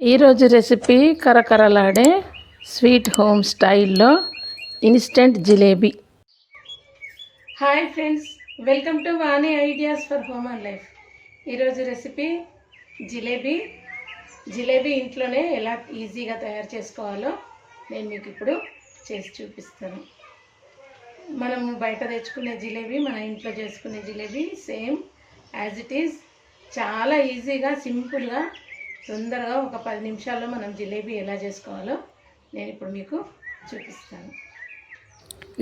ఈరోజు రెసిపీ కరకరలాడే sweet home స్టైల్లో instant jalebi. Hi friends welcome to Vani ideas for home and life. ఈరోజు recipe jalebi. Jalebi ఇంట్లోనే ఎలా ఈజీగా తయారు చేసుకోవాలో నేను మీకు ఇప్పుడు చేసి చూపిస్తాను. మనం బయట తెచ్చుకునే జిలేబీ మన ఇంట్లో చేసుకునే jalebi same as it is. చాలా ఈజీగా సింపుల్గా తొందరగా ఒక పది నిమిషాల్లో మనం జిలేబీ ఎలా చేసుకోవాలో నేను ఇప్పుడు మీకు చూపిస్తాను.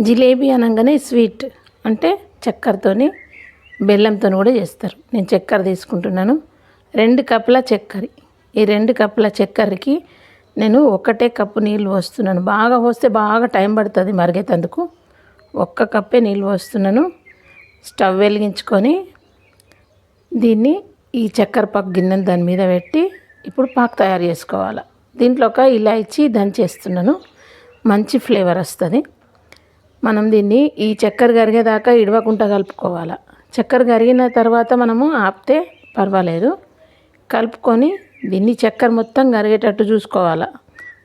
జిలేబీ అనగానే స్వీట్ అంటే చక్కెరతోని బెల్లంతో కూడా చేస్తారు. నేను చక్కెర తీసుకుంటున్నాను. రెండు కప్పుల చక్కెర. ఈ రెండు కప్పుల చక్కెరకి నేను ఒకటే కప్పు నీళ్ళు పోస్తున్నాను. బాగా పోస్తే బాగా టైం పడుతుంది మరిగేటందుకు. ఒక్క కప్పే నీళ్ళు పోస్తున్నాను. స్టవ్ వెలిగించుకొని దీన్ని ఈ చక్కెర పాకు గిన్నెను దాని మీద పెట్టి ఇప్పుడు పాకు తయారు చేసుకోవాలి. దీంట్లో ఒక ఇలాచి దంచేస్తున్నాను. మంచి ఫ్లేవర్ వస్తుంది. మనం దీన్ని ఈ చక్కెర కరిగేదాకా ఇడవకుండా కలుపుకోవాలి. చక్కెర కరిగిన తర్వాత మనము ఆపితే పర్వాలేదు. కలుపుకొని దీన్ని చక్కెర మొత్తం కరిగేటట్టు చూసుకోవాలి.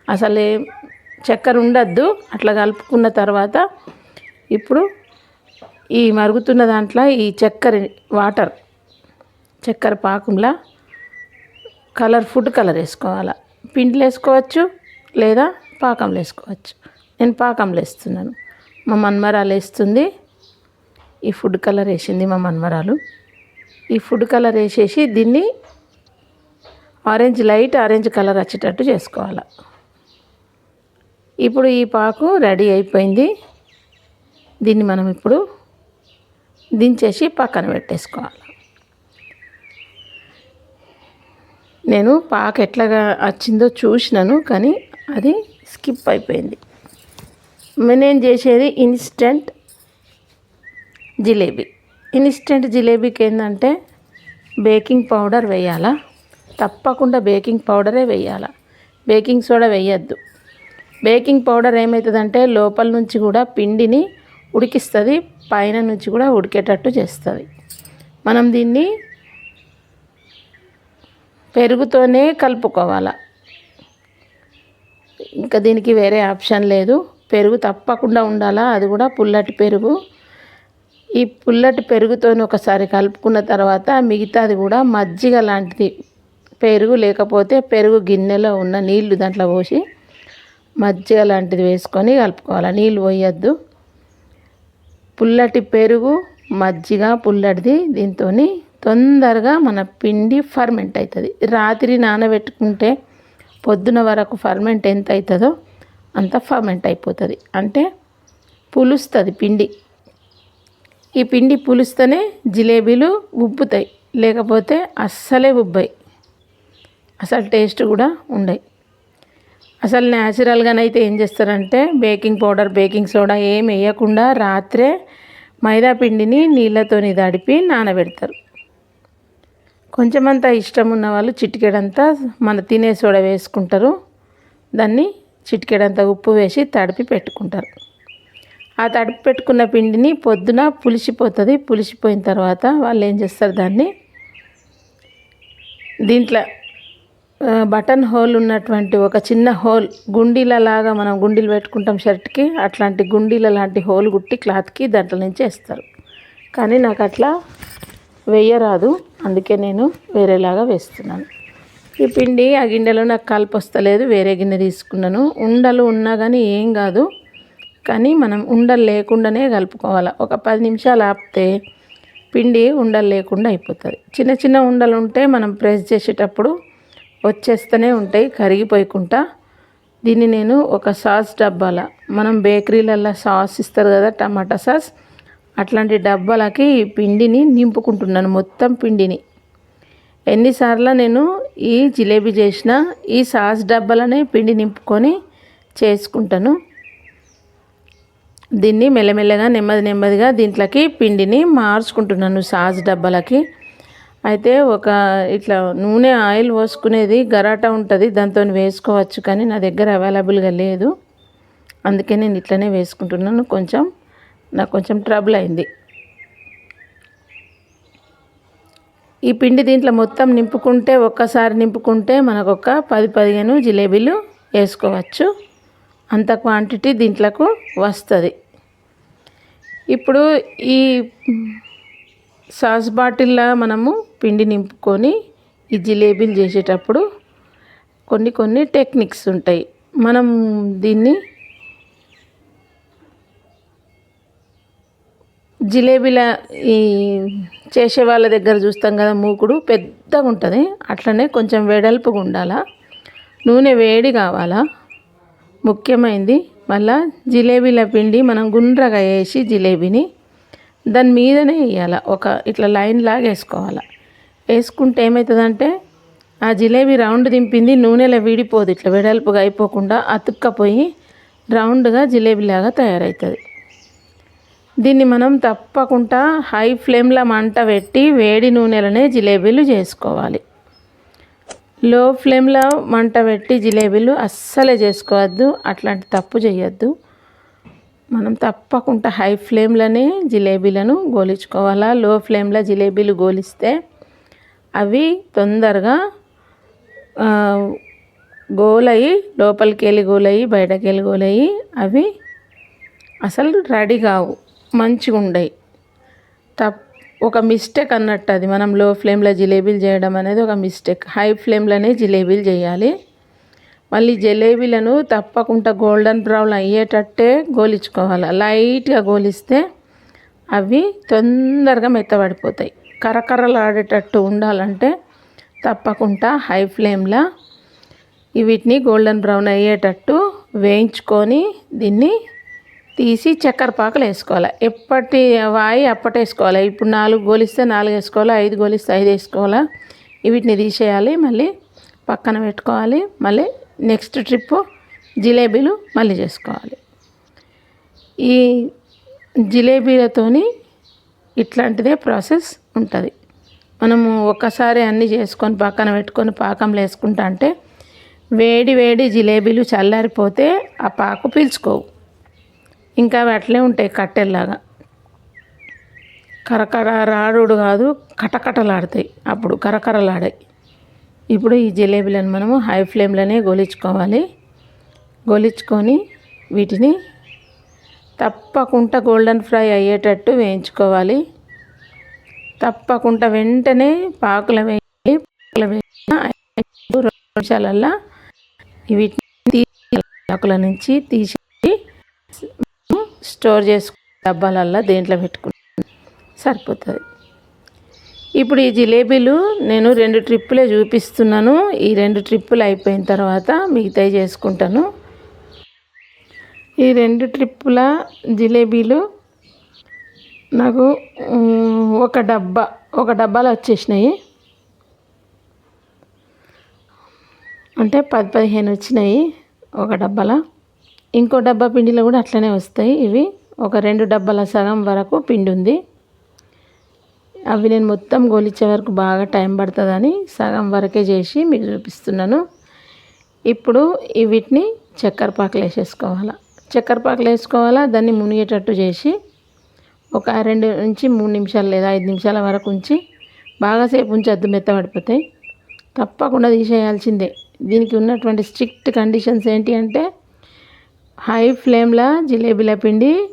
అసలే చక్కెర ఉండద్దు. అట్లా కలుపుకున్న తర్వాత ఇప్పుడు ఈ మరుగుతున్న దాంట్లో ఈ చక్కెర వాటర్ చక్కెర పాకంలా కలర్ ఫుడ్ కలర్ వేసుకోవాలి? పిండిలు వేసుకోవచ్చు లేదా పాకంలో వేసుకోవచ్చు? నేను పాకంలో వేస్తున్నాను. మా మన్మరాలు వేస్తుంది. ఈ ఫుడ్ కలర్ వేసింది మా మన్మరాలు. ఈ ఫుడ్ కలర్ వేసేసి దీన్ని ఆరెంజ్ లైట్ ఆరెంజ్ కలర్ వచ్చేటట్టు చేసుకోవాలి. ఇప్పుడు ఈ పాకు రెడీ అయిపోయింది. దీన్ని మనం ఇప్పుడు దించేసి పక్కన పెట్టేసుకోవాలి. నేను పాక ఎట్లాగా వచ్చిందో చూసినాను కానీ అది స్కిప్ అయిపోయింది. నేను చేసేది? ఇన్స్టెంట్ జిలేబీ. ఇన్స్టెంట్ జిలేబీకి ఏంటంటే బేకింగ్ పౌడర్ వేయాలా. తప్పకుండా బేకింగ్ పౌడరే వేయాలా. బేకింగ్ సోడా వేయద్దు. బేకింగ్ పౌడర్ ఏమవుతుందంటే లోపల నుంచి కూడా పిండిని ఉడికిస్తుంది పైన నుంచి కూడా ఉడికేటట్టు చేస్తుంది. మనం దీన్ని పెరుగుతోనే కలుపుకోవాలి. ఇంకా దీనికి వేరే ఆప్షన్ లేదు. పెరుగు తప్పకుండా ఉండాలా? అది కూడా పుల్లటి పెరుగు. ఈ పుల్లటి పెరుగుతోనే ఒకసారి కలుపుకున్న తర్వాత మిగతాది కూడా మజ్జిగ లాంటిది పెరుగు లేకపోతే పెరుగు గిన్నెలో ఉన్న నీళ్ళు దాంట్లో పోసి మజ్జిగ లాంటిది వేసుకొని కలుపుకోవాలి? నీళ్ళు పోయొద్దు. పుల్లటి పెరుగు మజ్జిగ పుల్లటిది దీంతో తొందరగా మన పిండి ఫర్మెంట్ అవుతుంది రాత్రి నానబెట్టుకుంటే పొద్దున వరకు ఫర్మెంట్ ఎంత అవుతుందో అంత ఫర్మెంట్ అయిపోతుంది. అంటే పులుస్తుంది పిండి. ఈ పిండి పులుస్తేనే జిలేబీలు ఉబ్బుతాయి. లేకపోతే అస్సలే ఉబ్బాయి. అసలు టేస్ట్ కూడా ఉండయి. అసలు న్యాచురల్గానైతే ఏం చేస్తారంటే బేకింగ్ పౌడర్ బేకింగ్ సోడా ఏం వేయకుండా రాత్రే మైదా పిండిని నీళ్ళతోని తడిపి నానబెడతారు. కొంచెమంతా ఇష్టం ఉన్న వాళ్ళు చిటికెడంతా మన తినే సోడ వేసుకుంటారు. దాన్ని చిటికెడంతా ఉప్పు వేసి తడిపి పెట్టుకుంటారు. ఆ తడిపి పెట్టుకున్న పిండిని పొద్దున పులిసిపోతుంది. పులిసిపోయిన తర్వాత వాళ్ళు ఏం చేస్తారు దాన్ని? దీంట్లో బటన్ హోల్ ఉన్నటువంటి ఒక చిన్న హోల్ గుండీలలాగా మనం గుండీలు పెట్టుకుంటాం షర్ట్కి అట్లాంటి గుండీల లాంటి హోల్ కుట్టి క్లాత్కి దాంట్లో నుంచి వేస్తారు. కానీ నాకు అట్లా వేయరాదు. అందుకే నేను వేరేలాగా వేస్తున్నాను. ఈ పిండి ఆ గిన్నెలో నాకు కలిపి వస్తలేదు. వేరే గిన్నె తీసుకున్నాను. ఉండలు ఉన్నా కానీ ఏం కాదు. కానీ మనం ఉండలు లేకుండానే కలుపుకోవాలి. ఒక పది నిమిషాలు ఆపితే పిండి ఉండలు లేకుండా అయిపోతుంది. చిన్న చిన్న ఉండలు ఉంటే మనం ప్రెస్ చేసేటప్పుడు వచ్చేస్తూనే ఉంటాయి. కరిగిపోయకుండా దీన్ని నేను ఒక సాస్ డబ్బాల. మనం బేకరీలలో సాస్ ఇస్తారు కదా టమాటా సాస్. అట్లాంటి డబ్బాలకి ఈ పిండిని నింపుకుంటున్నాను మొత్తం పిండిని. ఎన్నిసార్లు నేను ఈ జిలేబీ చేసిన ఈ సాస్ డబ్బాలనే పిండి నింపుకొని చేసుకుంటాను. దీన్ని మెల్లమెల్లగా నెమ్మది నెమ్మదిగా దీంట్లోకి పిండిని మార్చుకుంటున్నాను సాస్ డబ్బాలకి. అయితే ఒక ఇట్లా నూనె ఆయిల్ పోసుకునేది గరాటా ఉంటుంది దాంతో వేసుకోవచ్చు కానీ నా దగ్గర అవైలబుల్గా లేదు. అందుకే నేను ఇట్లనే వేసుకుంటున్నాను కొంచెం. నాకు కొంచెం ట్రబుల్ అయింది. ఈ పిండి దీంట్లో మొత్తం నింపుకుంటే ఒక్కసారి నింపుకుంటే మనకు ఒక పది పదిహేను జిలేబీలు వేసుకోవచ్చు. అంత క్వాంటిటీ దీంట్లోకి వస్తుంది. ఇప్పుడు ఈ సాస్ బాటిల్లో మనము పిండి నింపుకొని ఈ జిలేబీలు చేసేటప్పుడు కొన్ని కొన్ని టెక్నిక్స్ ఉంటాయి. మనం దీన్ని జిలేబీల ఈ చేసే వాళ్ళ దగ్గర చూస్తాం కదా మూకుడు పెద్దగా ఉంటుంది. అట్లనే కొంచెం వెడల్పుగా ఉండాలా. నూనె వేడి కావాలా. ముఖ్యమైనది మళ్ళా జిలేబీల పిండి మనం గుండ్రగా వేసి జిలేబీని దాని మీదనే వేయాలి. ఒక ఇట్లా లైన్ లాగా వేసుకోవాలి. వేసుకుంటే ఏమవుతుందంటే ఆ జిలేబీ రౌండ్ దింపింది నూనెలో విడిపోదు. ఇట్లా వెడల్పుగా అయిపోకుండా అతుక్కపోయి రౌండ్గా జిలేబీలాగా తయారవుతుంది. దీన్ని మనం తప్పకుండా హై ఫ్లేమ్లో మంట పెట్టి వేడి నూనెలనే జిలేబీలు చేసుకోవాలి. లో ఫ్లేమ్లో మంట పెట్టి జిలేబీలు అస్సలే చేసుకోవద్దు అట్లాంటి తప్పు చేయొద్దు మనం తప్పకుండా హై ఫ్లేమ్లోనే జిలేబీలను గోలించుకోవాలా? లో ఫ్లేమ్లో జిలేబీలు గోలిస్తే అవి తొందరగా గోలయ్యి లోపలికి వెళ్ళి గోలయ్యి బయటకెళ్ళి గోలయ్యి అవి అసలు రెడీ కావు. మంచిగా ఉండయి తప్ ఒక మిస్టేక్ అన్నట్టు అది. మనం లో ఫ్లేమ్లో జిలేబీలు చేయడం అనేది ఒక మిస్టేక్. హై ఫ్లేమ్లోనే జిలేబీలు చేయాలి. మళ్ళీ జిలేబీలను తప్పకుండా గోల్డెన్ బ్రౌన్ అయ్యేటట్టే గోలించుకోవాలి. లైట్గా గోలిస్తే అవి తొందరగా మెత్తబడిపోతాయి. కరకరలాడేటట్టు ఉండాలంటే తప్పకుండా హై ఫ్లేమ్లో వీటిని గోల్డెన్ బ్రౌన్ అయ్యేటట్టు వేయించుకొని దీన్ని తీసి చక్కెర పాకలు వేసుకోవాలి. ఎప్పటి వాయి అప్పటేసుకోవాలి ఇప్పుడు నాలుగు గోలిస్తే నాలుగు వేసుకోవాలి. ఐదు గోలిస్తే ఐదు వేసుకోవాలా? వీటిని తీసేయాలి. మళ్ళీ పక్కన పెట్టుకోవాలి. మళ్ళీ నెక్స్ట్ ట్రిప్ జిలేబీలు మళ్ళీ చేసుకోవాలి. ఈ జిలేబీలతోని ఇట్లాంటిదే ప్రాసెస్ ఉంటుంది. మనము ఒక్కసారి అన్నీ చేసుకొని పక్కన పెట్టుకొని పాకంలో వేసుకుంటా అంటే వేడి వేడి జిలేబీలు చల్లారిపోతే ఆ పాకు పీల్చుకోవు. ఇంకా అవి అట్లే ఉంటాయి కట్టెల్లాగా. కరకర రాడు కాదు కటకటలాడతాయి. అప్పుడు కరకరలాడాయి. ఇప్పుడు ఈ జిలేబీలను మనము హై ఫ్లేమ్లోనే గోలించుకోవాలి. గోలించుకొని వీటిని తప్పకుండా గోల్డెన్ ఫ్రై అయ్యేటట్టు వేయించుకోవాలి. తప్పకుండా వెంటనే పాకుల వేయాలి పాకుల వేసిన రెండు నిమిషాలల్లా వీటిని పాకుల నుంచి తీసి స్టోర్ చేసుకుని డబ్బాలల్లో దేంట్లో పెట్టుకుంటే సరిపోతుంది. ఇప్పుడు ఈ జిలేబీలు నేను రెండు ట్రిప్పులే చూపిస్తున్నాను. ఈ రెండు ట్రిప్పులు అయిపోయిన తర్వాత మిగతాయి చేసుకుంటాను. ఈ రెండు ట్రిప్పుల జిలేబీలు నాకు ఒక డబ్బా ఒక డబ్బాలో వచ్చేసినాయి. అంటే పది పదిహేను వచ్చినాయి ఒక డబ్బాలో. ఇంకో డబ్బా పిండిలో కూడా అట్లనే వస్తాయి. ఇవి ఒక రెండు డబ్బాల సగం వరకు పిండి ఉంది అవి నేను మొత్తం గోలిచ్చే వరకు బాగా టైం పడుతుందని సగం వరకే చేసి మీకు చూపిస్తున్నాను. ఇప్పుడు వీటిని చక్కెర పాకలు వేసేసుకోవాలా. చక్కెర పాకలు వేసుకోవాలా దాన్ని మునిగేటట్టు చేసి ఒక రెండు నుంచి మూడు నిమిషాలు లేదా ఐదు నిమిషాల వరకు ఉంచి బాగాసేపు ఉంచి అద్దు మెత్తబడిపోతాయి తప్పకుండా తీసేయాల్సిందే. దీనికి ఉన్నటువంటి స్ట్రిక్ట్ కండిషన్స్ ఏంటి అంటే హై ఫ్లేమ్లో జిలేబీల పిండి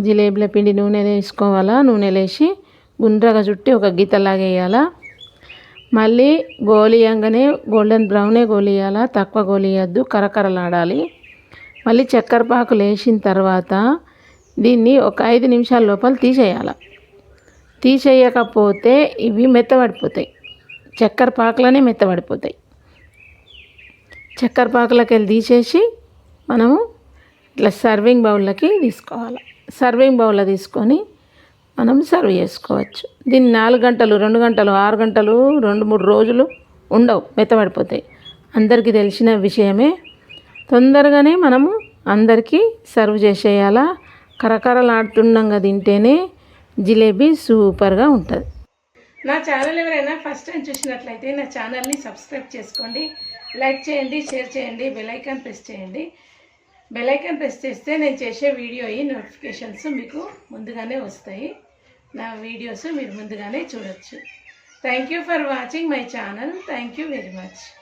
జిలేబీల పిండి నూనె వేసుకోవాలా? నూనె వేసి గుండ్రగా చుట్టి ఒక గీతలాగా వేయాలా? మళ్ళీ గోలియంగానే గోల్డెన్ బ్రౌనే గోలియాలా? తక్కువ గోలియద్దు కరకరలాడాలి. మళ్ళీ చక్కెర పాకులు వేసిన తర్వాత దీన్ని ఒక ఐదు నిమిషాల లోపల తీసేయాలి? తీసేయకపోతే ఇవి మెత్తబడిపోతాయి. చక్కెర పాకులనే మెత్తబడిపోతాయి. చక్కెర పాకులకి వెళ్ళి తీసేసి మనము ఇట్లా సర్వింగ్ బౌల్లోకి తీసుకోవాలి. సర్వింగ్ బౌల్లో తీసుకొని మనం సర్వ్ చేసుకోవచ్చు. దీన్ని నాలుగు గంటలు రెండు గంటలు ఆరు గంటలు రెండు మూడు రోజులు ఉండవు మెత్తబడిపోతాయి. అందరికీ తెలిసిన విషయమే. తొందరగానే మనము అందరికీ సర్వ్ చేసేయాలా? కరకరలాడుతుండగా తింటేనే జిలేబీ సూపర్గా ఉంటుంది. నా ఛానల్ ఎవరైనా ఫస్ట్ టైం చూసినట్లయితే నా ఛానల్ని సబ్స్క్రైబ్ చేసుకోండి. లైక్ చేయండి షేర్ చేయండి బెల్ ఐకాన్ ప్రెస్ చేయండి. బెలైకన్ ప్రెస్ చేస్తే నేను చేసే వీడియో ఈ నోటిఫికేషన్స్ మీకు ముందుగానే వస్తాయి. నా వీడియోస్ మీరు ముందుగానే చూడొచ్చు. Thank you for watching my channel thank you very much